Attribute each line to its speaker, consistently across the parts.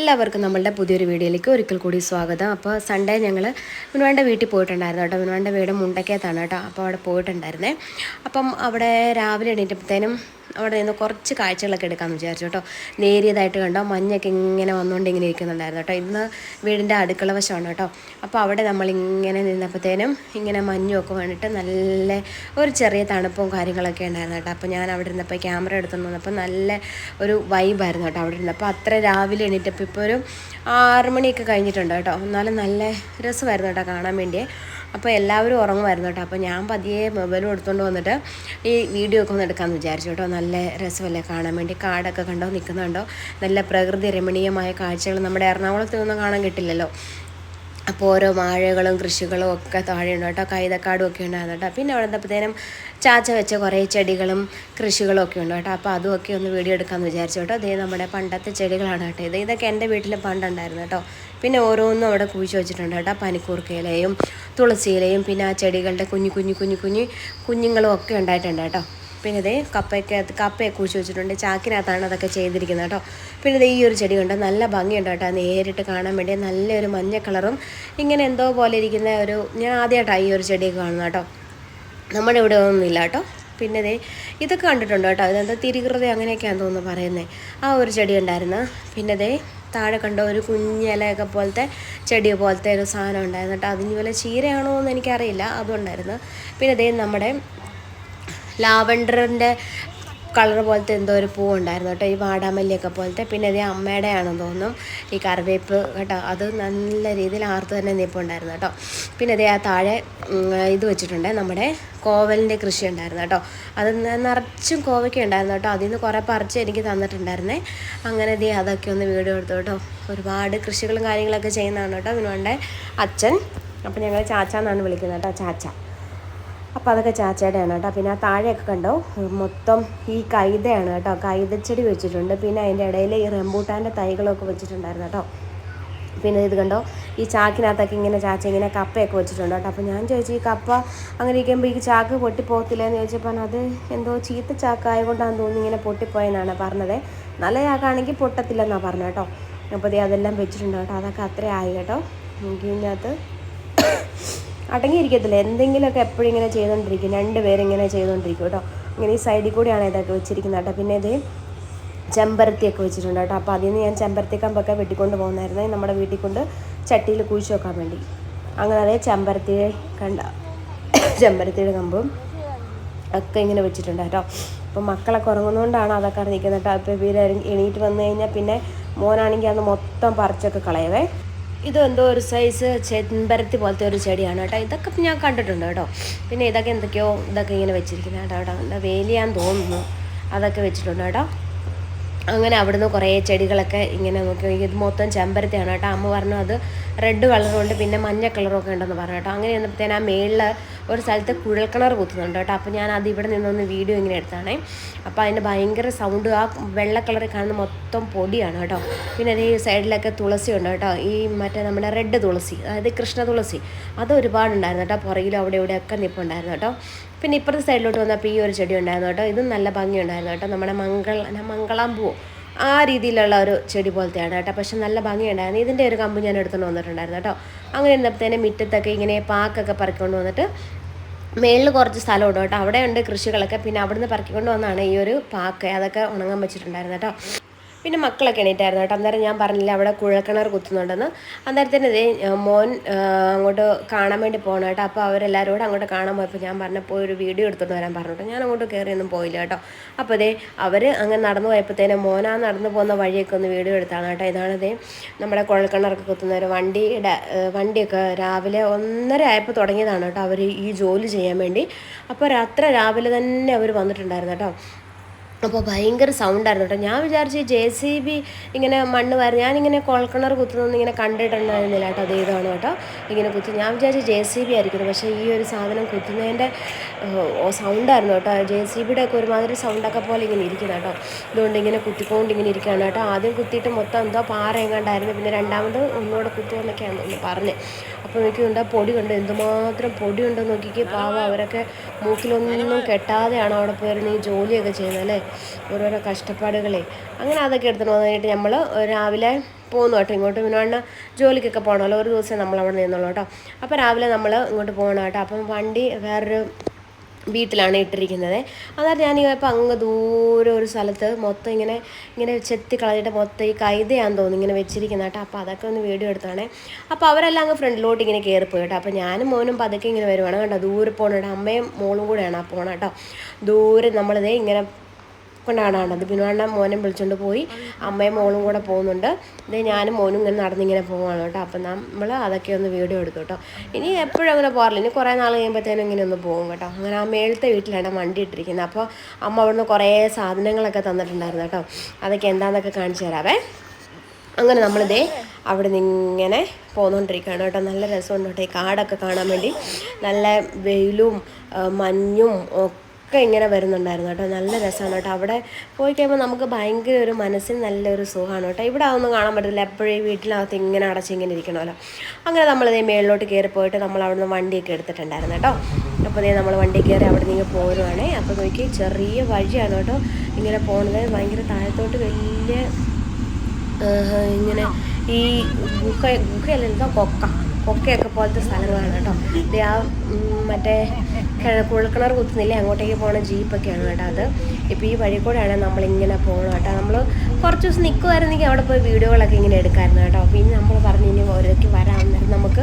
Speaker 1: എല്ലാവർക്കും നമ്മളുടെ പുതിയൊരു വീഡിയോയിലേക്ക് ഒരിക്കൽ കൂടി സ്വാഗതം. അപ്പോൾ സൺഡേ ഞങ്ങൾ മിനുവാന്റെ വീട്ടിൽ പോയിട്ടുണ്ടായിരുന്നു കേട്ടോ. മിനുവാന്റെ വീട് മുണ്ടക്കയത്താണ് കേട്ടോ. അപ്പോൾ അവിടെ പോയിട്ടുണ്ടായിരുന്നേ. അപ്പം അവിടെ രാവിലെ എണീറ്റപ്പോഴത്തേനും അവിടെ നിന്ന് കുറച്ച് കാഴ്ചകളൊക്കെ എടുക്കാമെന്ന് വിചാരിച്ചു കേട്ടോ. നേരിയതായിട്ട് കണ്ടോ മഞ്ഞൊക്കെ ഇങ്ങനെ വന്നുകൊണ്ട് ഇങ്ങനെ ഇരിക്കുന്നുണ്ടായിരുന്നു കേട്ടോ. ഇന്ന് വീടിന്റെ അടുക്കള വശമാണ് കേട്ടോ. അപ്പോൾ അവിടെ നമ്മളിങ്ങനെ നിന്നപ്പോഴത്തേനും ഇങ്ങനെ മഞ്ഞുമൊക്കെ വേണ്ടിയിട്ട് നല്ല ഒരു ചെറിയ തണുപ്പും കാര്യങ്ങളൊക്കെ ഉണ്ടായിരുന്നു കേട്ടോ. അപ്പോൾ ഞാൻ അവിടെ ഇരുന്നപ്പോൾ ക്യാമറ എടുത്തുകൊണ്ട് വന്നപ്പോൾ നല്ല ഒരു വൈബായിരുന്നു കേട്ടോ അവിടെ ഇരുന്നപ്പോൾ. അത്ര രാവിലെ എണീറ്റപ്പോൾ ഇപ്പോൾ ഒരു ആറ് മണിയൊക്കെ കഴിഞ്ഞിട്ടുണ്ട് കേട്ടോ. എന്നാലും നല്ല രസമായിരുന്നു കേട്ടോ കാണാൻ വേണ്ടിയേ. അപ്പോൾ എല്ലാവരും ഉറങ്ങുമായിരുന്നു കേട്ടോ. അപ്പോൾ ഞാൻ പതിയെ മൊബൈലും എടുത്തുകൊണ്ട് വന്നിട്ട് ഈ വീഡിയോ ഒക്കെ ഒന്ന് എടുക്കാമെന്ന് വിചാരിച്ചു കേട്ടോ. നല്ല രസമല്ലേ കാണാൻ വേണ്ടി. കാടൊക്കെ കണ്ടോ? നിൽക്കുന്നുണ്ടോ നല്ല പ്രകൃതി രമണീയമായ കാഴ്ചകൾ നമ്മുടെ എറണാകുളത്ത് ഒന്നും കാണാൻ കിട്ടില്ലല്ലോ. അപ്പോൾ ഓരോ വാഴകളും കൃഷികളും ഒക്കെ താഴെയുണ്ട് കേട്ടോ. കൈതക്കാടും ഒക്കെ ഉണ്ടായിരുന്നു കേട്ടോ. പിന്നെ അവിടെ എന്തപ്പോഴത്തേനും ചാച്ച വെച്ച കുറേ ചെടികളും കൃഷികളും ഒക്കെ ഉണ്ട് കേട്ടോ. അപ്പോൾ അതുമൊക്കെ ഒന്ന് വീഡിയോ എടുക്കാമെന്ന് വിചാരിച്ചു കേട്ടോ. അതേ നമ്മുടെ പണ്ടത്തെ ചെടികളാണ് കേട്ടോ ഇത്. ഇതൊക്കെ എന്റെ വീട്ടിൽ പണ്ടുണ്ടായിരുന്നു കേട്ടോ. പിന്നെ ഓരോന്നും അവിടെ കുഴിച്ച് വെച്ചിട്ടുണ്ട് കേട്ടോ. പനിക്കൂർക്കയിലയും തുളസിയിലയും പിന്നെ ആ ചെടികളുടെ കുഞ്ഞു കുഞ്ഞു കുഞ്ഞു കുഞ്ഞു കുഞ്ഞുങ്ങളും ഒക്കെ ഉണ്ടായിട്ടുണ്ട് കേട്ടോ. പിന്നെ ഇതേ കപ്പയൊക്കെ കപ്പയൊക്കെ കുഴിച്ച് വെച്ചിട്ടുണ്ട്. ചാക്കിനകത്താണ് അതൊക്കെ ചെയ്തിരിക്കുന്നത് കേട്ടോ. പിന്നെ ഇത് ഈ ഒരു ചെടി കണ്ടോ? നല്ല ഭംഗിയുണ്ട് കേട്ടോ. നേരിട്ട് കാണാൻ വേണ്ടി നല്ലൊരു മഞ്ഞ കളറും ഇങ്ങനെ എന്തോ പോലെ ഇരിക്കുന്ന ഒരു ഞാൻ ആദ്യമായിട്ടാണ് ഈ ഒരു ചെടിയൊക്കെ കാണുന്നത് കേട്ടോ. നമ്മുടെ ഇവിടെ ഒന്നുമില്ല കേട്ടോ. പിന്നെ ഇതേ ഇതൊക്കെ കണ്ടിട്ടുണ്ട് കേട്ടോ? ഇതെന്താ തിരികൃതി അങ്ങനെയൊക്കെയാണെന്ന് തോന്നുന്നു പറയുന്നത് ആ ഒരു ചെടി ഉണ്ടായിരുന്നു. പിന്നെ ദേ താഴെ കണ്ട ഒരു കുഞ്ഞിലയൊക്കെ പോലത്തെ ചെടി പോലത്തെ ഒരു സാധനം ഉണ്ടായിരുന്നു കേട്ടോ. അതിന് വല്ല ചീരയാണോ എന്ന് എനിക്കറിയില്ല. അതുണ്ടായിരുന്നു. പിന്നെ ദേ നമ്മുടെ ലാവണ്ടറിന്റെ കളർ പോലത്തെ എന്തോ ഒരു പൂ ഉണ്ടായിരുന്നു കേട്ടോ ഈ വാടാമല്ലിയൊക്കെ പോലത്തെ. പിന്നെ ഇത് അമ്മയുടെ ആണെന്ന് തോന്നും. ഈ കറിവേപ്പ് കേട്ടോ അത് നല്ല രീതിയിൽ ആർത്ത് തന്നെ നിൽപ്പുണ്ടായിരുന്നു കേട്ടോ. പിന്നെ ഇതേ ആ താഴെ ഇത് വെച്ചിട്ടുണ്ട് നമ്മുടെ കോവലിന്റെ കൃഷി ഉണ്ടായിരുന്നു കേട്ടോ. അത് നിറച്ചും കോവയ്ക്ക ഉണ്ടായിരുന്നു കേട്ടോ. അതിൽ നിന്ന് കുറേ പറിച്ച് എനിക്ക് തന്നിട്ടുണ്ടായിരുന്നേ. അങ്ങനെ ദേ അതൊക്കെ ഒന്ന് വീഡിയോ എടുത്തു കേട്ടോ. ഒരുപാട് കൃഷികളും കാര്യങ്ങളൊക്കെ ചെയ്യുന്നതാണ് കേട്ടോ വിനുവന്റെ അച്ഛൻ. അപ്പോൾ ഞങ്ങൾ ചാച്ച എന്നാണ് വിളിക്കുന്നത് കേട്ടോ ചാച്ച. അപ്പോൾ അതൊക്കെ ചാച്ചയുടെയാണ് കേട്ടോ. പിന്നെ ആ താഴെയൊക്കെ കണ്ടോ? മൊത്തം ഈ കൈതയാണ് കേട്ടോ. കൈതച്ചെടി വെച്ചിട്ടുണ്ട്. പിന്നെ അതിന്റെ ഇടയിൽ ഈ റംബൂട്ടാന്റെ തൈകളൊക്കെ വെച്ചിട്ടുണ്ടായിരുന്നു കേട്ടോ. പിന്നെ ഇത് കണ്ടോ? ഈ ചാക്കിനകത്തൊക്കെ ഇങ്ങനെ ചാച്ച ഇങ്ങനെ കപ്പയൊക്കെ വെച്ചിട്ടുണ്ട് കേട്ടോ. അപ്പോൾ ഞാൻ ചോദിച്ചു ഈ കപ്പ അങ്ങനെ ഇരിക്കുമ്പോൾ ഈ ചാക്ക് പൊട്ടിപ്പോകത്തില്ല എന്ന് ചോദിച്ചപ്പോൾ അത് എന്തോ ചീത്ത ചാക്കായതുകൊണ്ടാണെന്ന് തോന്നുന്നു ഇങ്ങനെ പൊട്ടിപ്പോയെന്നാണ് പറഞ്ഞത്. നല്ല ചാക്കാണെങ്കിൽ പൊട്ടത്തില്ലെന്നാണ് പറഞ്ഞത് കേട്ടോ. അപ്പോൾ അതെല്ലാം വെച്ചിട്ടുണ്ട് കേട്ടോ. അതൊക്കെ അത്രേ ആയി കേട്ടോ. എനിക്ക് ഇതിനകത്ത് അടങ്ങിയിരിക്കത്തില്ല. എന്തെങ്കിലുമൊക്കെ എപ്പോഴും ഇങ്ങനെ ചെയ്തുകൊണ്ടിരിക്കും രണ്ട് പേരിങ്ങനെ ചെയ്തുകൊണ്ടിരിക്കും കേട്ടോ. ഇങ്ങനെ ഈ സൈഡിൽ കൂടിയാണ് ഇതൊക്കെ വെച്ചിരിക്കുന്നത് കേട്ടോ. പിന്നെ ഇത് ചെമ്പരത്തിയൊക്കെ വെച്ചിട്ടുണ്ട് കേട്ടോ. അപ്പോൾ അതിൽ നിന്ന് ഞാൻ ചെമ്പരത്തി കമ്പൊക്കെ വെട്ടിക്കൊണ്ട് പോകുന്നതായിരുന്നു നമ്മുടെ വീട്ടിൽ കൊണ്ട് ചട്ടിയിൽ കുഴിച്ച് വെക്കാൻ വേണ്ടി. അങ്ങനെ അതേ ചെമ്പരത്തിയെ കണ്ട ചെമ്പരത്തിയുടെ കമ്പും ഒക്കെ ഇങ്ങനെ വെച്ചിട്ടുണ്ട് കേട്ടോ. അപ്പോൾ മക്കളൊക്കെ ഉറങ്ങുന്നതുകൊണ്ടാണ് അതൊക്കെ നിൽക്കുന്നത് കേട്ടോ. അപ്പോൾ ഇവർ എണീറ്റ് വന്നു കഴിഞ്ഞാൽ പിന്നെ മോനാണെങ്കിൽ അന്ന് മൊത്തം പറിച്ചൊക്കെ കളയവേ. ഇത് എന്തോ ഒരു സൈസ് ചെമ്പരത്തി പോലത്തെ ഒരു ചെടിയാണ് കേട്ടോ. ഇതൊക്കെ ഞാൻ കണ്ടിട്ടുണ്ട് കേട്ടോ. പിന്നെ ഇതൊക്കെ എന്തൊക്കെയോ ഇതൊക്കെ ഇങ്ങനെ വെച്ചിരിക്കുന്നത് കേട്ടോ. കേട്ടോ എന്താ വേലിയാന്ന് തോന്നുന്നു. അതൊക്കെ വെച്ചിട്ടുണ്ട് കേട്ടോ. അങ്ങനെ അവിടുന്ന് കുറേ ചെടികളൊക്കെ ഇങ്ങനെ നോക്കി ഇത് മൊത്തം ചെമ്പരത്തിയാണ് കേട്ടോ. അമ്മ പറഞ്ഞു അത് റെഡ് കളറുണ്ട് പിന്നെ മഞ്ഞ കളറൊക്കെ ഉണ്ടെന്ന് പറഞ്ഞു കേട്ടോ. അങ്ങനെ വന്നപ്പോഴത്തേന് ആ മേളിൽ ഒരു സ്ഥലത്ത് കുഴൽക്കിണർ കുത്തുന്നുണ്ട് കേട്ടോ. അപ്പോൾ ഞാൻ അത് ഇവിടെ നിന്നൊന്ന് വീഡിയോ ഇങ്ങനെ എടുത്താണേ അപ്പോൾ അതിന്റെ ഭയങ്കര സൗണ്ട് ആ വെള്ള കളറിൽ കാണുന്ന മൊത്തം പൊടിയാണ് കേട്ടോ. പിന്നെ അതേ സൈഡിലൊക്കെ തുളസി ഉണ്ട് കേട്ടോ. ഈ മറ്റേ നമ്മുടെ റെഡ് തുളസി അതായത് കൃഷ്ണ തുളസി അത് ഒരുപാടുണ്ടായിരുന്നു കേട്ടോ. പുറകിലും അവിടെ ഇവിടെയൊക്കെ നിൽപ്പുണ്ടായിരുന്നു കേട്ടോ. പിന്നെ ഇപ്പുറത്തെ സൈഡിലോട്ട് വന്നപ്പോൾ ഈ ഒരു ചെടി ഉണ്ടായിരുന്നു കേട്ടോ. ഇതും നല്ല ഭംഗിയുണ്ടായിരുന്നു കേട്ടോ. നമ്മുടെ മംഗള മംഗളാമ്പൂ ആ രീതിയിലുള്ള ഒരു ചെടി പോലത്തെയാണ് കേട്ടോ. പക്ഷെ നല്ല ഭംഗിയുണ്ടായിരുന്നു. ഇതിന്റെ ഒരു കമ്പ് ഞാൻ എടുത്തുകൊണ്ട് വന്നിട്ടുണ്ടായിരുന്നു കേട്ടോ. അങ്ങനെ ഇരുന്നപ്പോഴത്തേനും മുറ്റത്തൊക്കെ ഇങ്ങനെ പാക്കൊക്കെ പറിക്കൊണ്ട് വന്നിട്ട് മേളിൽ കുറച്ച് സ്ഥലമുണ്ട് കേട്ടോ. അവിടെ ഉണ്ട് കൃഷികളൊക്കെ. പിന്നെ അവിടുന്ന് പറക്കിക്കൊണ്ട് വന്നാണ് ഈ ഒരു പാക്ക്. അതൊക്കെ ഉണങ്ങാൻ വെച്ചിട്ടുണ്ടായിരുന്നു കേട്ടോ. പിന്നെ മക്കളൊക്കെ എണീറ്റായിരുന്നു കേട്ടോ. അന്നേരം ഞാൻ പറഞ്ഞില്ല അവിടെ കുഴൽക്കിണർ കുത്തുന്നുണ്ടെന്ന്. അന്നേരത്തിന് ഇതേ മോൻ അങ്ങോട്ട് കാണാൻ വേണ്ടി പോകണം കേട്ടോ. അപ്പോൾ അവരെല്ലാവരും കൂടെ അങ്ങോട്ട് കാണാൻ പോയപ്പോൾ ഞാൻ പറഞ്ഞപ്പോൾ ഒരു വീഡിയോ എടുത്തോണ്ട് വരാൻ പറഞ്ഞു കേട്ടോ ഞാൻ അങ്ങോട്ട് കയറിയൊന്നും പോയില്ല കേട്ടോ. അപ്പോൾ അതേ അവർ അങ്ങനെ നടന്നു പോയപ്പോഴത്തേനും മോനാ നടന്നു പോകുന്ന വഴിയൊക്കെ ഒന്ന് വീഡിയോ എടുത്താണ് കേട്ടോ. ഇതാണതേ ഇതേ നമ്മുടെ കുഴൽക്കിണറൊക്കെ കുത്തുന്ന ഒരു വണ്ടിയുടെ വണ്ടിയൊക്കെ രാവിലെ ഒന്നര ആയപ്പോൾ തുടങ്ങിയതാണ് കേട്ടോ അവർ ഈ ജോലി ചെയ്യാൻ വേണ്ടി. അപ്പോൾ അത്ര രാവിലെ തന്നെ അവർ വന്നിട്ടുണ്ടായിരുന്നു കേട്ടോ. അപ്പോൾ ഭയങ്കര സൗണ്ടായിരുന്നു കേട്ടോ. ഞാൻ വിചാരിച്ചു ജെ സി ബി ഇങ്ങനെ മണ്ണ് വാരി ഞാനിങ്ങനെ കുഴൽക്കിണർ കുത്തുന്നൊന്നും ഇങ്ങനെ കണ്ടിട്ടുണ്ടായിരുന്നില്ല കേട്ടോ. അത് ഇതാണ് കേട്ടോ? ഇങ്ങനെ കുത്തി ഞാൻ വിചാരിച്ചു ജെ സി ബി ആയിരിക്കുന്നു. പക്ഷേ ഈ ഒരു സാധനം കുത്തുന്നതിന്റെ സൗണ്ടായിരുന്നു കേട്ടോ. ജെ സി ബിയുടെ ഒക്കെ ഒരുമാതിരി സൗണ്ടൊക്കെ പോലെ ഇങ്ങനെ ഇരിക്കുന്നത് കേട്ടോ. ഇതുകൊണ്ട് ഇങ്ങനെ കുത്തിക്കൊണ്ട് ഇങ്ങനെ ഇരിക്കുകയാണ് കേട്ടോ. ആദ്യം കുത്തിയിട്ട് മൊത്തം എന്തോ പാറ എങ്ങാണ്ടായിരുന്നു പിന്നെ രണ്ടാമത് ഒന്നുകൂടെ കുത്തുമെന്നൊക്കെയാണ് ഒന്ന് പറഞ്ഞ്. അപ്പോൾ നോക്കിയുണ്ട് പൊടി കൊണ്ട്. എന്തുമാത്രം പൊടി ഉണ്ടെന്ന് നോക്കിക്കേ. പാവം അവരൊക്കെ മൂക്കിലൊന്നും കെട്ടാതെയാണ് അവിടെ പോയിരുന്ന് ഈ ജോലിയൊക്കെ ചെയ്യുന്നത് അല്ലേ? ഓരോരോ കഷ്ടപ്പാടുകളെ. അങ്ങനെ അതൊക്കെ എടുത്തിട്ട് വന്നിട്ട് നമ്മൾ രാവിലെ പോകുന്നു കേട്ടോ. ഇങ്ങോട്ട് പിന്നെ ജോലിക്കൊക്കെ പോകണമല്ലോ ഒരു ദിവസം നമ്മൾ അവിടെ നിന്നുള്ളൂ കേട്ടോ. അപ്പോൾ രാവിലെ നമ്മൾ ഇങ്ങോട്ട് പോകണം കേട്ടോ. അപ്പം വണ്ടി വേറൊരു വീട്ടിലാണ് ഇട്ടിരിക്കുന്നത്. അതായത് ഞാൻ ഇപ്പോൾ അങ്ങ് ദൂരെ ഒരു സ്ഥലത്ത് മൊത്തം ഇങ്ങനെ ഇങ്ങനെ ചെത്തി കളഞ്ഞിട്ട് മൊത്തം ഈ കൈതയാന്ന് തോന്നുന്നു. ഇങ്ങനെ വെച്ചിരിക്കുന്ന കേട്ടോ. അപ്പോൾ അതൊക്കെ ഒന്ന് വീഡിയോ എടുത്താണ് അപ്പോൾ അവരെല്ലാം അങ്ങ് ഫ്രണ്ടിലോട്ട് ഇങ്ങനെ കയറിപ്പോയി കേട്ടോ. അപ്പോൾ ഞാനും മോനും പതുക്കെ ഇങ്ങനെ വരുവാണ് കേട്ടോ. ദൂരെ പോകണം കേട്ടോ. അമ്മയും മോളും കൂടെയാണ് ആ പോകണം കേട്ടോ. ദൂരെ നമ്മളിതേ ഇങ്ങനെ കൊണ്ടാണത് ബിനുവണ്ണ മോനെ വിളിച്ചുകൊണ്ട് പോയി. അമ്മയും മോളും കൂടെ പോകുന്നുണ്ട്. ഇതേ ഞാനും മോനും ഇങ്ങനെ നടന്നിങ്ങനെ പോവാണ് കേട്ടോ. അപ്പം നമ്മൾ അതൊക്കെ ഒന്ന് വീഡിയോ എടുത്തു കേട്ടോ. ഇനി എപ്പോഴും അങ്ങനെ പോകാറില്ല ഇനി കുറേ നാൾ കഴിയുമ്പോഴത്തേനും ഇങ്ങനെ ഒന്ന് പോകും കേട്ടോ. അങ്ങനെ ആ മേളത്തെ വീട്ടിലാണ് വണ്ടി ഇട്ടിരിക്കുന്നത്. അപ്പോൾ അമ്മ അവിടുന്ന് കുറേ സാധനങ്ങളൊക്കെ തന്നിട്ടുണ്ടായിരുന്നു കേട്ടോ. അതൊക്കെ എന്താണെന്നൊക്കെ കാണിച്ചു തരാവേ. അങ്ങനെ നമ്മളിതേ അവിടെ നിന്ന് ഇങ്ങനെ പോന്നുകൊണ്ടിരിക്കുകയാണ് കേട്ടോ. നല്ല രസമുണ്ട് കേട്ടോ ഈ കാടൊക്കെ കാണാൻ വേണ്ടി. നല്ല വെയിലും മഞ്ഞും ഒക്കെ ഇങ്ങനെ വരുന്നുണ്ടായിരുന്നു കേട്ടോ. നല്ല രസമാണ് കേട്ടോ. അവിടെ പോയി കഴിയുമ്പോൾ നമുക്ക് ഭയങ്കര ഒരു മനസ്സിന് നല്ലൊരു സുഖമാണ് കേട്ടോ. ഇവിടെ അതൊന്നും കാണാൻ പറ്റില്ല എപ്പോഴും വീട്ടിനകത്ത് ഇങ്ങനെ അടച്ചിങ്ങനെ ഇരിക്കണമല്ലോ. അങ്ങനെ നമ്മളിതേ മേളിലോട്ട് കയറി പോയിട്ട് നമ്മൾ അവിടെ നിന്ന് വണ്ടിയൊക്കെ എടുത്തിട്ടുണ്ടായിരുന്നു കേട്ടോ. അപ്പോൾ നമ്മൾ വണ്ടി കയറി അവിടെ നിന്ന് പോരുവാണേ. അപ്പോൾ നോക്കി ചെറിയ വഴിയാണ് കേട്ടോ ഇങ്ങനെ പോകുന്നത് ഭയങ്കര താഴത്തോട്ട് വലിയ ഇങ്ങനെ ഈ ഗുഹ ഗുഹയല്ല കൊക്ക. കൊക്കയൊക്കെ പോലത്തെ സ്ഥലങ്ങളാണ് കേട്ടോ. ആ മറ്റേ കുഴൽക്കിണർ കുത്തുന്നില്ലേ? അങ്ങോട്ടേക്ക് പോണ ജീപ്പൊക്കെയാണ് കേട്ടോ അത്. ഇപ്പോൾ ഈ വഴി കൂടെയാണ് നമ്മളിങ്ങനെ പോകണം കേട്ടോ. നമ്മൾ കുറച്ച് ദിവസം നിൽക്കുമായിരുന്നെങ്കിൽ അവിടെ പോയി വീഡിയോകളൊക്കെ ഇങ്ങനെ എടുക്കാമായിരുന്നു കേട്ടോ. പിന്നെ നമ്മൾ പറഞ്ഞു ഇനി ഓരോക്ക് വരാം അന്നേരം നമുക്ക്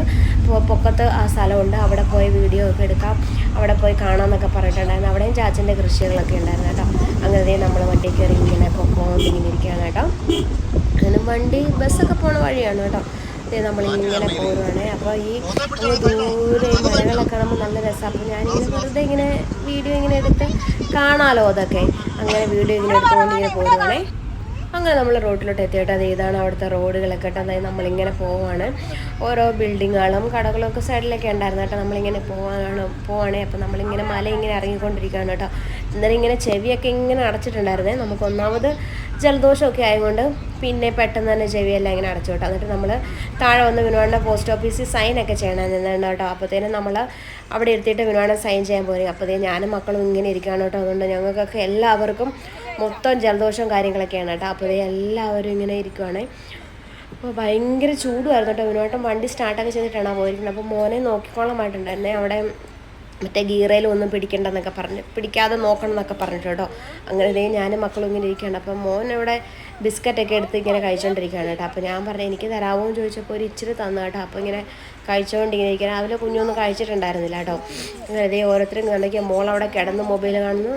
Speaker 1: പൊക്കത്ത് ആ സ്ഥലമുണ്ട്. അവിടെ പോയി വീഡിയോ ഒക്കെ എടുക്കാം. അവിടെ പോയി കാണാമെന്നൊക്കെ പറഞ്ഞിട്ടുണ്ടായിരുന്നു. അവിടെയും ചാച്ചന്റെ കൃഷികളൊക്കെ ഉണ്ടായിരുന്നു കേട്ടോ. അങ്ങനെ നമ്മൾ വണ്ടി കയറി ഇങ്ങനെ പൊക്കോണ്ട് ഇങ്ങനെ ഇരിക്കുകയാണ് കേട്ടോ. അങ്ങനെ വണ്ടി ബസ്സൊക്കെ പോണ വഴിയാണ് കേട്ടോ. ഇത് നമ്മളിങ്ങനെ പോരുവാണ് അപ്പോൾ ഈ ദൂരെ മലകളൊക്കെ കാണുമ്പോൾ നല്ല രസമാണ് അപ്പോൾ ഞാനിങ്ങനെ വെറുതെ ഇങ്ങനെ വീഡിയോ ഇങ്ങനെ എടുത്ത് കാണാമല്ലോ അതൊക്കെ. അങ്ങനെ വീഡിയോ ഇങ്ങനെ എടുത്തുകൊണ്ട് ഇങ്ങനെ പോരുവാണേ അങ്ങനെ നമ്മൾ റോഡിലോട്ട് എത്തിയിട്ട് അത് ഇതാണ് അവിടുത്തെ റോഡുകളൊക്കെ കേട്ടോ അതായത് നമ്മളിങ്ങനെ പോവാണ് ഓരോ ബിൽഡിങ്ങുകളും കടകളും ഒക്കെ സൈഡിലൊക്കെ ഉണ്ടായിരുന്നു കേട്ടോ. നമ്മളിങ്ങനെ പോവാണ് പോവാണേ. അപ്പോൾ നമ്മളിങ്ങനെ മല ഇങ്ങനെ ഇറങ്ങിക്കൊണ്ടിരിക്കുകയാണ് കേട്ടോ. എന്നാലും ഇങ്ങനെ ചെവിയൊക്കെ ഇങ്ങനെ അടച്ചിട്ടുണ്ടായിരുന്നേ. നമുക്ക് ഒന്നാമത് ജലദോഷമൊക്കെ ആയതുകൊണ്ട് പിന്നെ പെട്ടെന്ന് തന്നെ ചെവിയെല്ലാം ഇങ്ങനെ അടച്ചു കേട്ടോ എന്നിട്ട് നമ്മൾ താഴെ വന്ന് വിനുവാണ്ട പോസ്റ്റ് ഓഫീസിൽ സൈനൊക്കെ ചെയ്യണം. നിന്നുണ്ട് കേട്ടോ. അപ്പോഴത്തേനും നമ്മൾ അവിടെ ഇരുത്തിയിട്ട് വിനുവാണ്ട സൈൻ ചെയ്യാൻ പോയി അപ്പോഴത്തേ ഞാനും മക്കളും ഇങ്ങനെ ഇരിക്കുകയാണ് കേട്ടോ. അതുകൊണ്ട് ഞങ്ങൾക്കൊക്കെ എല്ലാവർക്കും മൊത്തം ജലദോഷവും കാര്യങ്ങളൊക്കെയാണ് കേട്ടോ. അപ്പോഴേ എല്ലാവരും ഇങ്ങനെ ഇരിക്കുവാണേ. അപ്പോൾ ഭയങ്കര ചൂടുമായിരുന്നു കേട്ടോ വിനോട്ടം വണ്ടി സ്റ്റാർട്ടൊക്കെ ചെയ്തിട്ടാണ് പോയിരിക്കുന്നത്. അപ്പോൾ മോനെ നോക്കിക്കോളമായിട്ടുണ്ടായിരുന്നേ അവിടെ മറ്റേ ഗീറയിലൊന്നും ഒന്നും പിടിക്കണ്ടെന്നൊക്കെ പറഞ്ഞ്. പിടിക്കാതെ നോക്കണം എന്നൊക്കെ പറഞ്ഞിട്ട് കേട്ടോ. അങ്ങനെ ഞാനും മക്കളും ഇങ്ങനെ ഇരിക്കുകയാണ്. അപ്പം മോൻ ഇവിടെ ബിസ്ക്കറ്റൊക്കെ എടുത്ത് ഇങ്ങനെ കഴിച്ചുകൊണ്ടിരിക്കുകയാണ് കേട്ടോ. അപ്പോൾ ഞാൻ പറഞ്ഞു എനിക്ക് തരാമോ എന്ന് ചോദിച്ചപ്പോൾ ഒരു ഇച്ചിരി തന്നു കേട്ടോ. അപ്പോൾ ഇങ്ങനെ കഴിച്ചുകൊണ്ടിങ്ങനെ ഇരിക്കുക രാവിലെ കുഞ്ഞൊന്നും കഴിച്ചിട്ടുണ്ടായിരുന്നില്ല കേട്ടോ. അങ്ങനെ ഇതേ ഓരോരുത്തരും കണ്ടെങ്കിൽ മോൾ അവിടെ കിടന്ന് മൊബൈൽ കാണുന്നു.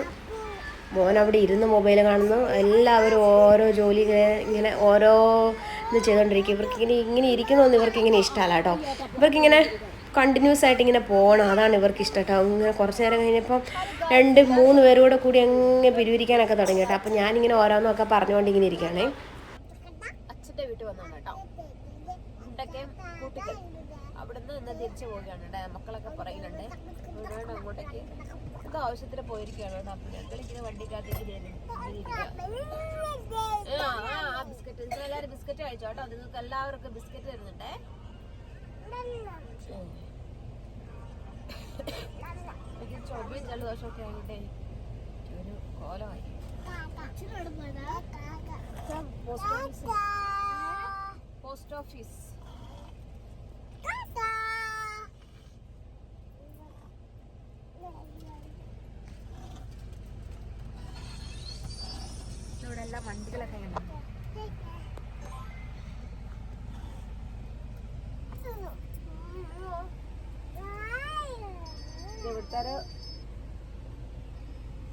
Speaker 1: മോൻ അവിടെ ഇരുന്ന് മൊബൈൽ കാണുന്നു. എല്ലാവരും ഓരോ ജോലി ഇങ്ങനെ ഇങ്ങനെ ഓരോ ഇത് ചെയ്തുകൊണ്ടിരിക്കും ഇവർക്ക് ഇങ്ങനെ ഇങ്ങനെ ഇരിക്കുന്നതൊന്നും ഇവർക്ക് ഇങ്ങനെ ഇഷ്ടമല്ല കേട്ടോ. ഇവർക്കിങ്ങനെ കണ്ടിന്യൂസ് ആയിട്ട് ഇങ്ങനെ പോകണം അതാണ് ഇവർക്ക് ഇഷ്ടം കേട്ടോ. അങ്ങനെ കുറച്ച് നേരം കഴിഞ്ഞപ്പം രണ്ട് മൂന്ന് പേരോടെ കൂടി അങ്ങ് പിരിവിരിക്കാനൊക്കെ തുടങ്ങി കേട്ടോ. അപ്പം ഞാനിങ്ങനെ ഓരോന്നൊക്കെ പറഞ്ഞുകൊണ്ട് ഇങ്ങനെ ഇരിക്കുകയാണേ. അച്ഛന്റെ വീട്ടിൽ വന്നാണ് കേട്ടോ. ഫുഡൊക്കെ കൂട്ടിക്കൽ അവിടുന്ന് ഇന്ന് തിരിച്ചു പോവുകയാണ് കേട്ടോ. മക്കളൊക്കെ പുറകിലുണ്ട്. അങ്ങോട്ടേക്ക് ആവശ്യത്തിന് പോയിരിക്കുകയാണ് കേട്ടോ. അപ്പം വണ്ടിക്കകത്തേക്ക് ഇങ്ങനെ ഇരിക്കുക. ആ ആ ആ ബിസ്ക്കറ്റ്. നിങ്ങൾ എല്ലാവരും ബിസ്ക്കറ്റ് കഴിച്ചോ കേട്ടോ. നിങ്ങൾക്ക് എല്ലാവർക്കും ബിസ്ക്കറ്റ് തരുന്നുണ്ടേ. എനിക്ക് ചുമയും ജലദോഷമൊക്കെ ആയിട്ടേ ഒരു കോലമായി പോസ്റ്റ് ഓഫീസ് ഇവിടെ എല്ലാം വണ്ടികളൊക്കെ ഉണ്ട് ഇത് ഇവിടുത്തെ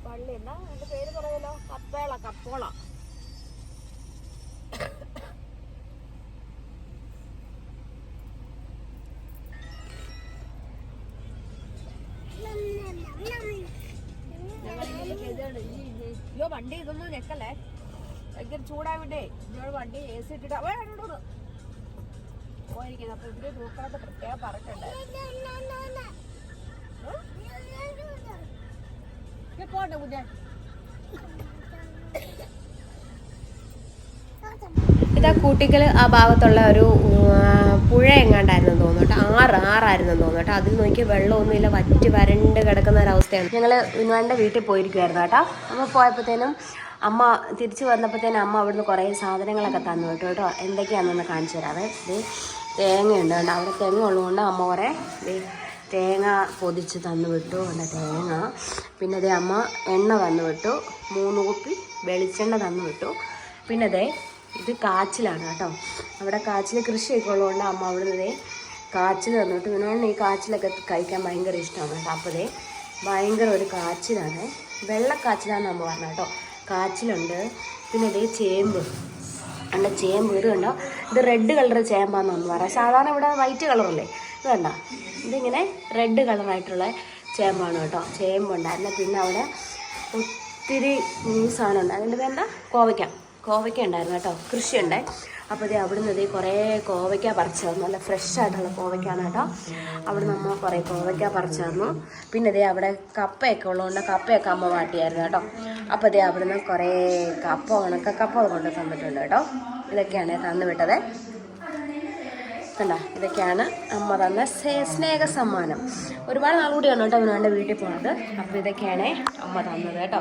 Speaker 1: പള്ളി. എന്നാ എന്റെ പേര് പറയല്ലോ കപ്പേള കപ്പോള. അയ്യോ വണ്ടി ഇതൊന്നും ഞെക്കല്ലേ? ഭയങ്കര ചൂടാവിണ്ടേ ഇന്നോട് വണ്ടി എ സി ഇട്ടിട്ട് വേണ്ടോട് പോയിരിക്കുന്നത് അപ്പൊ ഇവർ തൂക്കാത്ത പ്രത്യേകം പറഞ്ഞിട്ടുണ്ട്. പോട്ടെ കുഞ്ഞെ ഇതാ കൂട്ടിക്കൽ ആ ഭാഗത്തുള്ള ഒരു പുഴ എങ്ങാണ്ടായിരുന്നു തോന്നുന്നു കേട്ടോ. ആറ് ആറായിരുന്നു തോന്നുന്നു കേട്ടോ. അതിൽ നോക്കി വെള്ളമൊന്നുമില്ല വറ്റി വരണ്ട് കിടക്കുന്ന ഒരവസ്ഥയാണ്. ഞങ്ങൾ വിനുവാന്റെ വീട്ടിൽ പോയിരിക്കുമായിരുന്നു കേട്ടോ. അപ്പോൾ പോയപ്പോഴത്തേനും അമ്മ തിരിച്ചു വന്നപ്പോഴത്തേനും അമ്മ അവിടുന്ന് കുറേ സാധനങ്ങളൊക്കെ തന്നു കേട്ടോ കേട്ടോ. എന്തൊക്കെയാണെന്നൊന്ന് കാണിച്ചു തരാവേ. തേങ്ങയുണ്ട് കേട്ടോ. അവിടെ തേങ്ങ ഉള്ളതുകൊണ്ട് അമ്മ കുറേ തേങ്ങ പൊതിച്ച് തന്നു വിട്ടു. എന്റെ തേങ്ങ. പിന്നെ അതേ അമ്മ എണ്ണ തന്നു വിട്ടു. മൂന്ന് കുപ്പി വെളിച്ചെണ്ണ തന്നു വിട്ടു. പിന്നെ അതേ ഇത് കാച്ചിലാണ് കേട്ടോ. അവിടെ കാച്ചിൽ കൃഷിയൊക്കെ ഉള്ളതുകൊണ്ട് അമ്മ അവിടുന്ന് കാച്ചിൽ തന്നിട്ട് വിനോദിന് ഈ കാച്ചിലൊക്കെ കഴിക്കാൻ ഭയങ്കര ഇഷ്ടമാണ് കേട്ടോ. അപ്പോൾ അതേ ഭയങ്കര ഒരു കാച്ചിലാണ്. വെള്ളക്കാച്ചിലാണെന്ന് അമ്മ പറഞ്ഞു കേട്ടോ. കാച്ചിലുണ്ട്. പിന്നെ അതേ ചേമ്പ്. അല്ല ചേമ്പ് ഇത് കണ്ടോ? ഇത് റെഡ് കളർ ചേമ്പാന്ന് അമ്മ പറയാം സാധാരണ ഇവിടെ വൈറ്റ് കളറല്ലേ ഇത് കണ്ടോ? ഇതിങ്ങനെ റെഡ് കളറായിട്ടുള്ള ചേമ്പാണ് കേട്ടോ. ചേമ്പുണ്ടായിരുന്നു പിന്നെ അവിടെ ഒത്തിരി സാധനം ഉണ്ട് അതിന്റെ പേരെന്താ? കോവയ്ക്ക. കോവയ്ക്ക ഉണ്ടായിരുന്നു കേട്ടോ. കൃഷിയുണ്ടേ. അപ്പോൾ ഇതേ അവിടുന്ന് ഇതേ കുറേ കോവയ്ക്ക പറിച്ചു തന്നു. നല്ല ഫ്രഷ് ആയിട്ടുള്ള കോവയ്ക്കാണ് കേട്ടോ. അവിടെ നമ്മൾ കുറേ കോവയ്ക്ക പറിച്ചു തന്നു. പിന്നെ ഇതേ അവിടെ കപ്പയൊക്കെ ഉള്ളതുകൊണ്ട് കപ്പയൊക്കെ അമ്മ വാട്ടിയായിരുന്നു കേട്ടോ. അപ്പോൾ ഇതേ അവിടുന്ന് കുറേ കപ്പ ഉണക്ക കപ്പ കൊണ്ട് തന്നിട്ടുണ്ട് കേട്ടോ. ഇതൊക്കെയാണ് തന്നു വിട്ടത്. കണ്ടോ? ഇതൊക്കെയാണ് അമ്മ തന്ന സ്നേ- സ്നേഹ സമ്മാനം ഒരുപാട് നാളുകൂടിയാണ് കേട്ടോ അവനവന്റെ വീട്ടിൽ പോകുന്നത് അപ്പോൾ ഇതൊക്കെയാണ് അമ്മ തന്നത് കേട്ടോ.